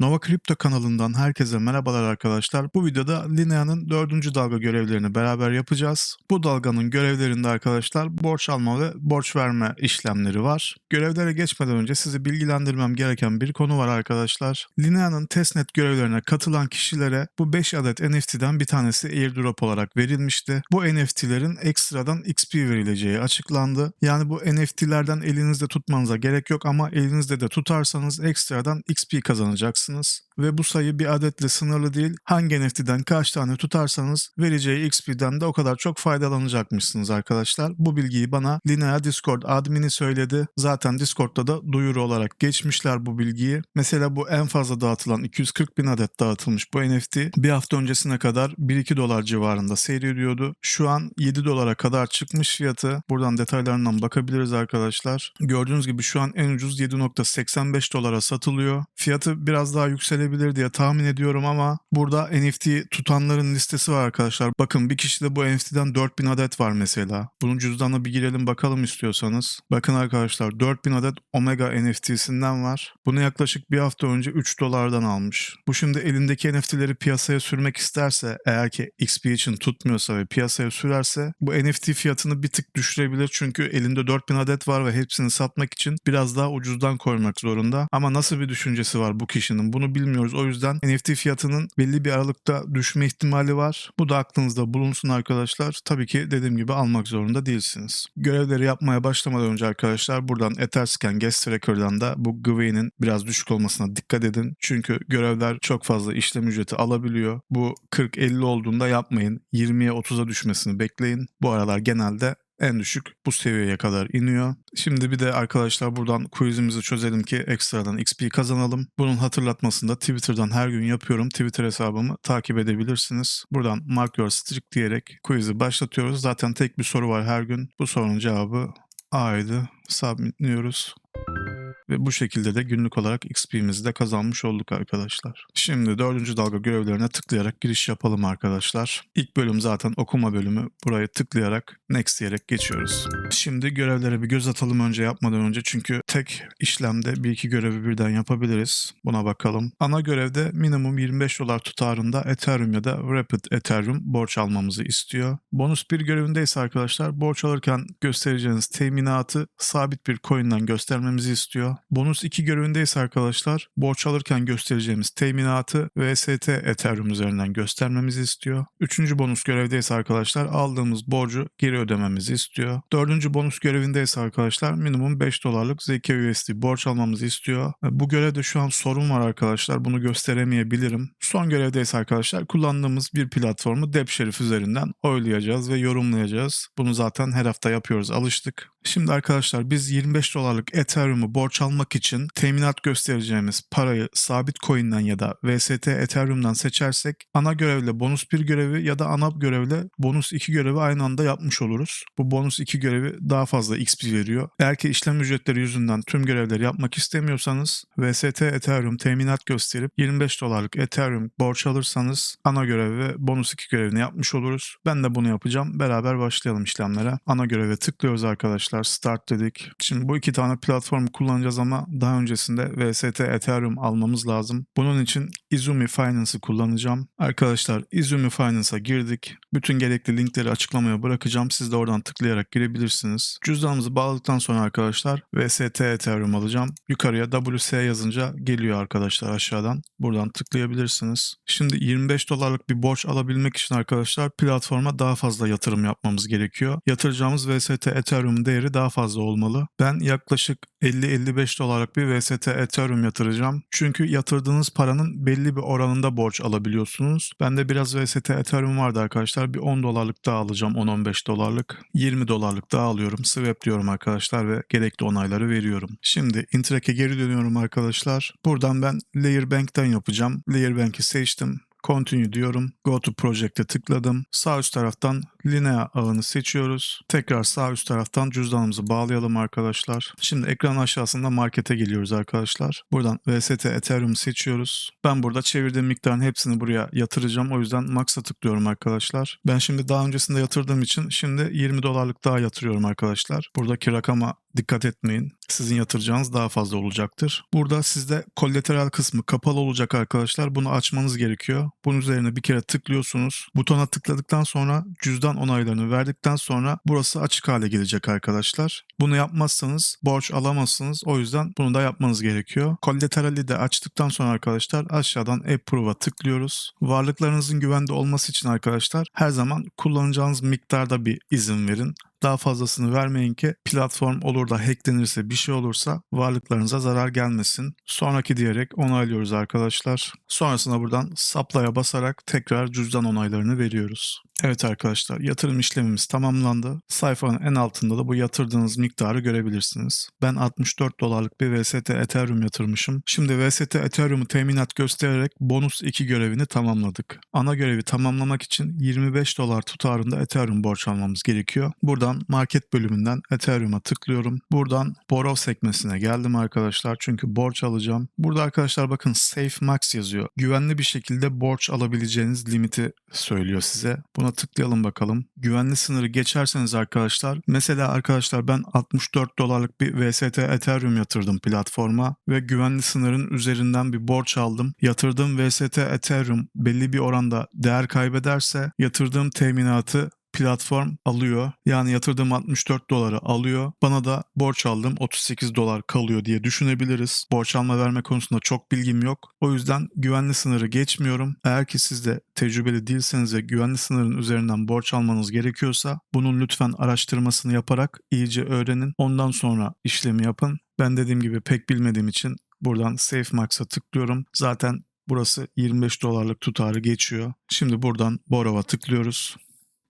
Nova Crypto kanalından herkese merhabalar arkadaşlar. Bu videoda Linea'nın dördüncü dalga görevlerini beraber yapacağız. Bu dalganın görevlerinde arkadaşlar borç alma ve borç verme işlemleri var. Görevlere geçmeden önce sizi bilgilendirmem gereken bir konu var arkadaşlar. Linea'nın testnet görevlerine katılan kişilere bu 5 adet NFT'den bir tanesi airdrop olarak verilmişti. Bu NFT'lerin ekstradan XP verileceği açıklandı. Yani bu NFT'lerden elinizde tutmanıza gerek yok ama elinizde de tutarsanız ekstradan XP kazanacaksınız. Ve bu sayı bir adetle sınırlı değil. Hangi NFT'den kaç tane tutarsanız vereceği XP'den de o kadar çok faydalanacakmışsınız arkadaşlar. Bu bilgiyi bana Linea Discord admini söyledi. Zaten Discord'da da duyuru olarak geçmişler bu bilgiyi. Mesela bu en fazla dağıtılan 240 bin adet dağıtılmış bu NFT bir hafta öncesine kadar 1-2 dolar civarında seyrediyordu. Şu an 7 dolara kadar çıkmış fiyatı. Buradan detaylarından bakabiliriz arkadaşlar. Gördüğünüz gibi şu an en ucuz 7.85 dolara satılıyor. Fiyatı biraz daha yükselebilir diye tahmin ediyorum ama burada NFT tutanların listesi var arkadaşlar. Bakın bir kişide bu NFT'den 4000 adet var mesela. Bunun cüzdanına bir girelim bakalım istiyorsanız. Bakın arkadaşlar 4000 adet Omega NFT'sinden var. Bunu yaklaşık bir hafta önce 3 dolardan almış. Bu şimdi elindeki NFT'leri piyasaya sürmek isterse eğer ki XP için tutmuyorsa ve piyasaya sürerse bu NFT fiyatını bir tık düşürebilir çünkü elinde 4000 adet var ve hepsini satmak için biraz daha ucuzdan koymak zorunda. Ama nasıl bir düşüncesi var bu kişinin bunu bilmiyoruz. O yüzden NFT fiyatının belli bir aralıkta düşme ihtimali var. Bu da aklınızda bulunsun arkadaşlar. Tabii ki dediğim gibi almak zorunda değilsiniz. Görevleri yapmaya başlamadan önce arkadaşlar buradan Etherscan Guest Tracker'dan da bu Gwei'nin biraz düşük olmasına dikkat edin. Çünkü görevler çok fazla işlem ücreti alabiliyor. Bu 40-50 olduğunda yapmayın. 20'ye 30'a düşmesini bekleyin. Bu aralar genelde en düşük bu seviyeye kadar iniyor. Şimdi bir de arkadaşlar buradan quizimizi çözelim ki ekstradan XP kazanalım. Bunun hatırlatmasını da Twitter'dan her gün yapıyorum. Twitter hesabımı takip edebilirsiniz. Buradan mark your streak diyerek quiz'i başlatıyoruz. Zaten tek bir soru var her gün. Bu sorunun cevabı A'ydı. Submitliyoruz. Ve bu şekilde de günlük olarak XP'mizi de kazanmış olduk arkadaşlar. Şimdi dördüncü dalga görevlerine tıklayarak giriş yapalım arkadaşlar. İlk bölüm zaten okuma bölümü. Buraya tıklayarak next diyerek geçiyoruz. Şimdi görevlere bir göz atalım önce yapmadan önce. Çünkü tek işlemde bir iki görevi birden yapabiliriz. Buna bakalım. Ana görevde minimum 25 dolar tutarında Ethereum ya da Rapid Ethereum borç almamızı istiyor. Bonus bir görevindeyse arkadaşlar borç alırken göstereceğiniz teminatı sabit bir coin'den göstermemizi istiyor. Bonus 2 görevindeyse arkadaşlar borç alırken göstereceğimiz teminatı VST Ethereum üzerinden göstermemizi istiyor. Üçüncü bonus görevdeyse arkadaşlar aldığımız borcu geri ödememizi istiyor. Dördüncü bonus görevindeyse arkadaşlar minimum 5 dolarlık ZK borç almamızı istiyor. Bu görevde şu an sorun var arkadaşlar. Bunu gösteremeyebilirim. Son görevdeyse arkadaşlar kullandığımız bir platformu Dep Şerif üzerinden oylayacağız ve yorumlayacağız. Bunu zaten her hafta yapıyoruz. Alıştık. Şimdi arkadaşlar biz 25 dolarlık Ethereum'u borç almak için teminat göstereceğimiz parayı sabit coin'den ya da VST Ethereum'dan seçersek ana görevle bonus bir görevi ya da ana görevle bonus iki görevi aynı anda yapmış oluruz. Bu bonus iki görevi daha fazla XP veriyor. Eğer ki işlem ücretleri yüzünden tüm görevleri yapmak istemiyorsanız VST Ethereum teminat gösterip 25 dolarlık Ethereum borç alırsanız ana görev ve bonus iki görevini yapmış oluruz. Ben de bunu yapacağım. Beraber başlayalım işlemlere. Ana göreve tıklıyoruz arkadaşlar start dedik. Şimdi bu iki tane platformu kullanacağız ama daha öncesinde VST Ethereum almamız lazım. Bunun için Izumi Finance'ı kullanacağım. Arkadaşlar Izumi Finance'a girdik. Bütün gerekli linkleri açıklamaya bırakacağım. Siz de oradan tıklayarak girebilirsiniz. Cüzdanımızı bağladıktan sonra arkadaşlar VST Ethereum alacağım. Yukarıya WS yazınca geliyor arkadaşlar aşağıdan. Buradan tıklayabilirsiniz. Şimdi 25 dolarlık bir borç alabilmek için arkadaşlar platforma daha fazla yatırım yapmamız gerekiyor. Yatıracağımız VST Ethereum değeri daha fazla olmalı. Ben yaklaşık 50-55 dolarlık bir VST Ethereum yatıracağım. Çünkü yatırdığınız paranın belli bir oranında borç alabiliyorsunuz. Bende biraz VST Ethereum vardı arkadaşlar. Bir 10 dolarlık daha alacağım. 10-15 dolarlık. 20 dolarlık daha alıyorum. Swap diyorum arkadaşlar ve gerekli onayları veriyorum. Şimdi Intrak'e geri dönüyorum arkadaşlar. Buradan ben Layer Bank'ten yapacağım. Layer Bank'i seçtim. Continue diyorum. Go to Project'e tıkladım. Sağ üst taraftan Linea ağını seçiyoruz. Tekrar sağ üst taraftan cüzdanımızı bağlayalım arkadaşlar. Şimdi ekran aşağısında markete geliyoruz arkadaşlar. Buradan VST Ethereum seçiyoruz. Ben burada çevirdiğim miktarın hepsini buraya yatıracağım. O yüzden Max'a tıklıyorum arkadaşlar. Ben şimdi daha öncesinde yatırdığım için şimdi 20 dolarlık daha yatırıyorum arkadaşlar. Buradaki rakama dikkat etmeyin. Sizin yatıracağınız daha fazla olacaktır. Burada sizde kollateral kısmı kapalı olacak arkadaşlar. Bunu açmanız gerekiyor. Bunun üzerine bir kere tıklıyorsunuz. Butona tıkladıktan sonra cüzdan onaylarını verdikten sonra burası açık hale gelecek arkadaşlar. Bunu yapmazsanız borç alamazsınız. O yüzden bunu da yapmanız gerekiyor. Kollaterali de açtıktan sonra arkadaşlar aşağıdan Approve'a tıklıyoruz. Varlıklarınızın güvende olması için arkadaşlar her zaman kullanacağınız miktarda bir izin verin. Daha fazlasını vermeyin ki platform olur da hacklenirse bir şey olursa varlıklarınıza zarar gelmesin. Sonraki diyerek onaylıyoruz arkadaşlar. Sonrasında buradan supply'a basarak tekrar cüzdan onaylarını veriyoruz. Evet arkadaşlar yatırım işlemimiz tamamlandı. Sayfanın en altında da bu yatırdığınız miktarı görebilirsiniz. Ben 64 dolarlık bir VST Ethereum yatırmışım. Şimdi VST Ethereum'u teminat göstererek bonus 2 görevini tamamladık. Ana görevi tamamlamak için 25 dolar tutarında Ethereum borç almamız gerekiyor. Buradan market bölümünden Ethereum'a tıklıyorum. Buradan borrow sekmesine geldim arkadaşlar çünkü borç alacağım. Burada arkadaşlar bakın Safe Max yazıyor. Güvenli bir şekilde borç alabileceğiniz limiti söylüyor size. Buna tıklayalım bakalım. Güvenli sınırı geçerseniz arkadaşlar mesela arkadaşlar ben 64 dolarlık bir VST Ethereum yatırdım platforma ve güvenli sınırın üzerinden bir borç aldım. Yatırdığım VST Ethereum belli bir oranda değer kaybederse yatırdığım teminatı platform alıyor. Yani yatırdığım 64 doları alıyor. Bana da borç aldım 38 dolar kalıyor diye düşünebiliriz. Borç alma verme konusunda çok bilgim yok. O yüzden güvenli sınırı geçmiyorum. Eğer ki siz de tecrübeli değilseniz ve güvenli sınırın üzerinden borç almanız gerekiyorsa bunun lütfen araştırmasını yaparak iyice öğrenin. Ondan sonra işlemi yapın. Ben dediğim gibi pek bilmediğim için buradan Safe Max'a tıklıyorum. Zaten burası 25 dolarlık tutarı geçiyor. Şimdi buradan Borrow'a tıklıyoruz.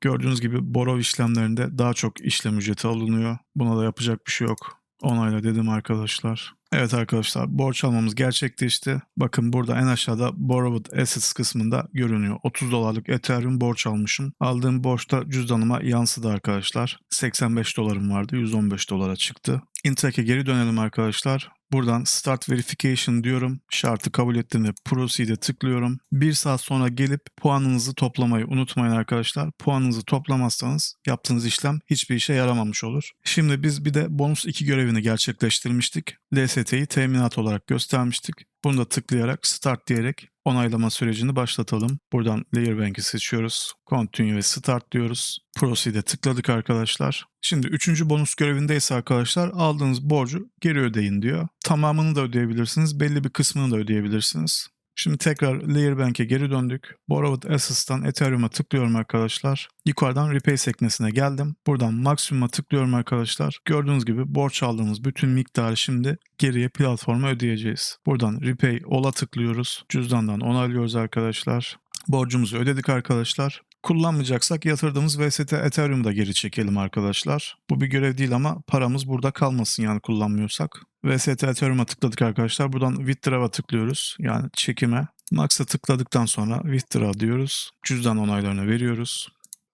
Gördüğünüz gibi borov işlemlerinde daha çok işlem ücreti alınıyor. Buna da yapacak bir şey yok. Onayla dedim arkadaşlar. Evet arkadaşlar borç almamız gerçekleşti. Bakın burada en aşağıda Borrowed Assets kısmında görünüyor. 30 dolarlık Ethereum borç almışım. Aldığım borçta cüzdanıma yansıdı arkadaşlar. 85 dolarım vardı 115 dolara çıktı. Intrak'e geri dönelim arkadaşlar. Buradan Start Verification diyorum. Şartı kabul ettim ve Proceed'e tıklıyorum. Bir saat sonra gelip puanınızı toplamayı unutmayın arkadaşlar. Puanınızı toplamazsanız yaptığınız işlem hiçbir işe yaramamış olur. Şimdi biz bir de bonus 2 görevini gerçekleştirmiştik. LST'yi teminat olarak göstermiştik. Bunu da tıklayarak Start diyerek onaylama sürecini başlatalım. Buradan Layer Bank'i seçiyoruz. Continue ve Start diyoruz. Proceed'e tıkladık arkadaşlar. Şimdi üçüncü bonus görevindeyse arkadaşlar aldığınız borcu geri ödeyin diyor. Tamamını da ödeyebilirsiniz. Belli bir kısmını da ödeyebilirsiniz. Şimdi tekrar Layer Bank'e geri döndük. Borrowed Assets'tan Ethereum'a tıklıyorum arkadaşlar. Yukarıdan Repay sekmesine geldim. Buradan Maximum'a tıklıyorum arkadaşlar. Gördüğünüz gibi borç aldığımız bütün miktarı şimdi geriye platforma ödeyeceğiz. Buradan Repay All'a tıklıyoruz. Cüzdandan onaylıyoruz arkadaşlar. Borcumuzu ödedik arkadaşlar. Kullanmayacaksak yatırdığımız VST Ethereum'u da geri çekelim arkadaşlar. Bu bir görev değil ama paramız burada kalmasın yani kullanmıyorsak. VST Ethereum'a tıkladık arkadaşlar. Buradan Withdraw'a tıklıyoruz. Yani çekime. Max'a tıkladıktan sonra Withdraw diyoruz. Cüzdan onaylarını veriyoruz.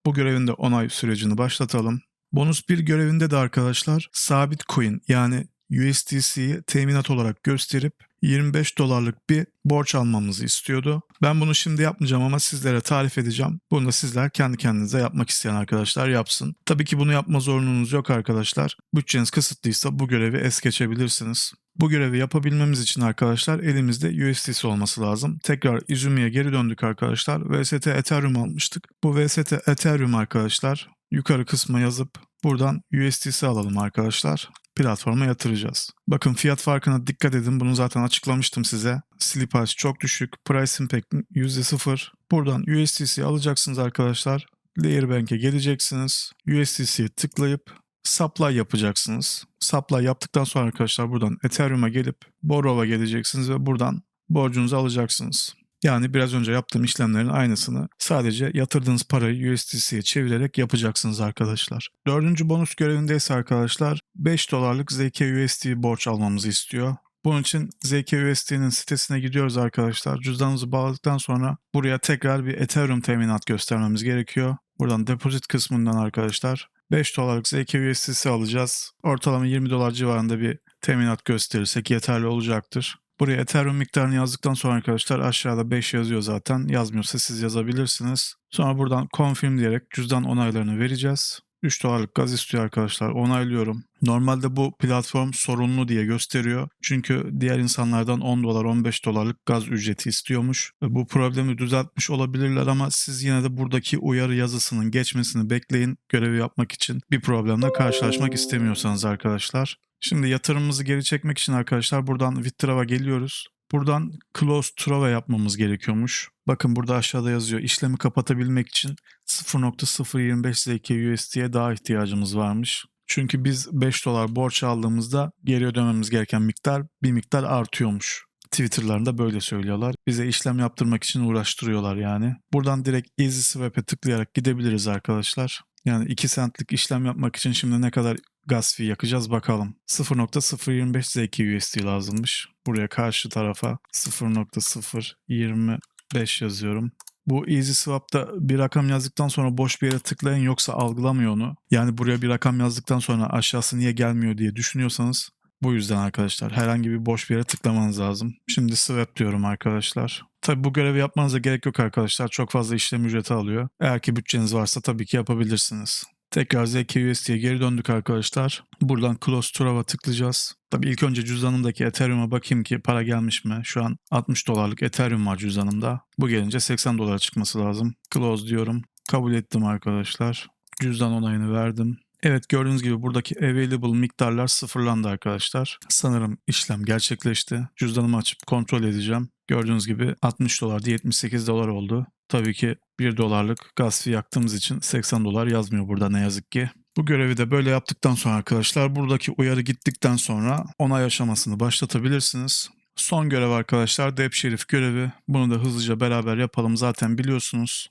Bu görevin de onay sürecini başlatalım. Bonus bir görevinde de arkadaşlar sabit coin yani USDC'yi teminat olarak gösterip 25 dolarlık bir borç almamızı istiyordu. Ben bunu şimdi yapmayacağım ama sizlere tarif edeceğim. Bunu da sizler kendi kendinize yapmak isteyen arkadaşlar yapsın. Tabii ki bunu yapma zorunluluğunuz yok arkadaşlar. Bütçeniz kısıtlıysa bu görevi es geçebilirsiniz. Bu görevi yapabilmemiz için arkadaşlar elimizde USDC olması lazım. Tekrar Izumi'ye geri döndük arkadaşlar. VST Ethereum almıştık. Bu VST Ethereum arkadaşlar yukarı kısma yazıp buradan USDC alalım arkadaşlar platforma yatıracağız. Bakın fiyat farkına dikkat edin. Bunu zaten açıklamıştım size. Slippage çok düşük. Price Impact %0. Buradan USDC alacaksınız arkadaşlar. Layer geleceksiniz. USDC'ye tıklayıp supply yapacaksınız. Supply yaptıktan sonra arkadaşlar buradan Ethereum'a gelip Borrow'a geleceksiniz ve buradan borcunuzu alacaksınız. Yani biraz önce yaptığım işlemlerin aynısını sadece yatırdığınız parayı USDC'ye çevirerek yapacaksınız arkadaşlar. Dördüncü bonus görevindeyse arkadaşlar 5 dolarlık ZK USD borç almamızı istiyor. Bunun için ZKUSD'nin sitesine gidiyoruz arkadaşlar. Cüzdanımızı bağladıktan sonra buraya tekrar bir Ethereum teminat göstermemiz gerekiyor. Buradan deposit kısmından arkadaşlar 5 dolarlık ZKUSD'si alacağız. Ortalama 20 dolar civarında bir teminat gösterirsek yeterli olacaktır. Buraya Ethereum miktarını yazdıktan sonra arkadaşlar aşağıda 5 yazıyor zaten. Yazmıyorsa siz yazabilirsiniz. Sonra buradan confirm diyerek cüzdan onaylarını vereceğiz. 3 dolarlık gaz istiyor arkadaşlar. Onaylıyorum. Normalde bu platform sorunlu diye gösteriyor. Çünkü diğer insanlardan 10 dolar 15 dolarlık gaz ücreti istiyormuş. Ve Bu problemi düzeltmiş olabilirler ama siz yine de buradaki uyarı yazısının geçmesini bekleyin. Görevi yapmak için bir problemle karşılaşmak istemiyorsanız arkadaşlar. Şimdi yatırımımızı geri çekmek için arkadaşlar buradan Withdraw'a geliyoruz. Buradan close trava yapmamız gerekiyormuş. Bakın burada aşağıda yazıyor. İşlemi kapatabilmek için 0.025 ZK USD'ye daha ihtiyacımız varmış. Çünkü biz 5 dolar borç aldığımızda geri ödememiz gereken miktar bir miktar artıyormuş. Twitter'larında böyle söylüyorlar. Bize işlem yaptırmak için uğraştırıyorlar yani. Buradan direkt Easy Swap'e tıklayarak gidebiliriz arkadaşlar. Yani 2 centlik işlem yapmak için şimdi ne kadar gas fee yakacağız bakalım. 0.025 ZK USD lazımmış. Buraya karşı tarafa 0.025 yazıyorum. Bu Easy Swap'ta bir rakam yazdıktan sonra boş bir yere tıklayın yoksa algılamıyor onu. Yani buraya bir rakam yazdıktan sonra aşağısı niye gelmiyor diye düşünüyorsanız bu yüzden arkadaşlar herhangi bir boş bir yere tıklamanız lazım. Şimdi swap diyorum arkadaşlar. Tabi bu görevi yapmanıza gerek yok arkadaşlar. Çok fazla işlem ücreti alıyor. Eğer ki bütçeniz varsa tabii ki yapabilirsiniz. Tekrar ZKUSD'ye geri döndük arkadaşlar. Buradan Close Trava tıklayacağız. Tabii ilk önce cüzdanımdaki Ethereum'a bakayım ki para gelmiş mi? Şu an 60 dolarlık Ethereum var cüzdanımda. Bu gelince 80 dolara çıkması lazım. Close diyorum. Kabul ettim arkadaşlar. Cüzdan onayını verdim. Evet gördüğünüz gibi buradaki available miktarlar sıfırlandı arkadaşlar. Sanırım işlem gerçekleşti. Cüzdanımı açıp kontrol edeceğim. Gördüğünüz gibi 60 dolar 78 dolar oldu. Tabii ki 1 dolarlık gaz fee yaktığımız için 80 dolar yazmıyor burada ne yazık ki. Bu görevi de böyle yaptıktan sonra arkadaşlar buradaki uyarı gittikten sonra onay aşamasını başlatabilirsiniz. Son görev arkadaşlar Dep Şerif görevi. Bunu da hızlıca beraber yapalım zaten biliyorsunuz.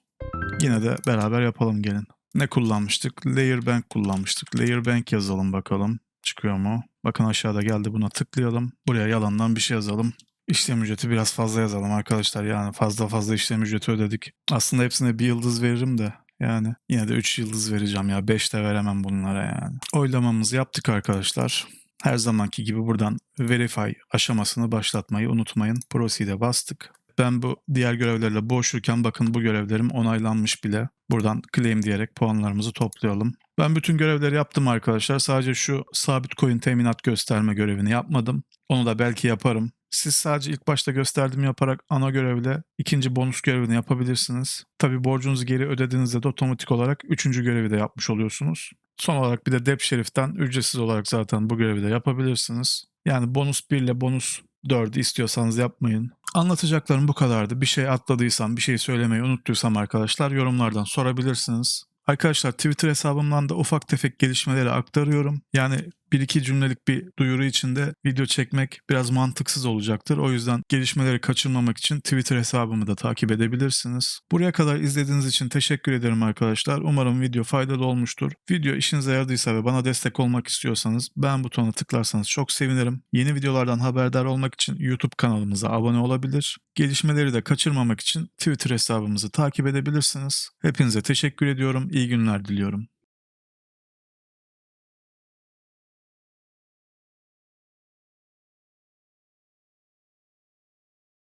Yine de beraber yapalım gelin. Ne kullanmıştık? Layer Bank kullanmıştık. Layer Bank yazalım bakalım. Çıkıyor mu? Bakın aşağıda geldi buna tıklayalım. Buraya yalandan bir şey yazalım. İşlem ücreti biraz fazla yazalım arkadaşlar. Yani fazla fazla işlem ücreti ödedik. Aslında hepsine bir yıldız veririm de. Yani yine de 3 yıldız vereceğim ya. 5 de veremem bunlara yani. Oylamamızı yaptık arkadaşlar. Her zamanki gibi buradan verify aşamasını başlatmayı unutmayın. Proceed'e bastık. Ben bu diğer görevlerle boğuşurken bakın bu görevlerim onaylanmış bile. Buradan claim diyerek puanlarımızı toplayalım. Ben bütün görevleri yaptım arkadaşlar. Sadece şu sabit coin teminat gösterme görevini yapmadım. Onu da belki yaparım. Siz sadece ilk başta gösterdiğimi yaparak ana görevle ikinci bonus görevini yapabilirsiniz. Tabi borcunuzu geri ödediğinizde de otomatik olarak üçüncü görevi de yapmış oluyorsunuz. Son olarak bir de Dep Şerif'ten ücretsiz olarak zaten bu görevi de yapabilirsiniz. Yani bonus 1 ile bonus 4'ü istiyorsanız yapmayın. Anlatacaklarım bu kadardı. Bir şey atladıysam, bir şey söylemeyi unuttuysam arkadaşlar yorumlardan sorabilirsiniz. Arkadaşlar Twitter hesabımdan da ufak tefek gelişmeleri aktarıyorum. Yani bir iki cümlelik bir duyuru içinde video çekmek biraz mantıksız olacaktır. O yüzden gelişmeleri kaçırmamak için Twitter hesabımı da takip edebilirsiniz. Buraya kadar izlediğiniz için teşekkür ederim arkadaşlar. Umarım video faydalı olmuştur. Video işinize yaradıysa ve bana destek olmak istiyorsanız beğen butonuna tıklarsanız çok sevinirim. Yeni videolardan haberdar olmak için YouTube kanalımıza abone olabilir. Gelişmeleri de kaçırmamak için Twitter hesabımızı takip edebilirsiniz. Hepinize teşekkür ediyorum. İyi günler diliyorum.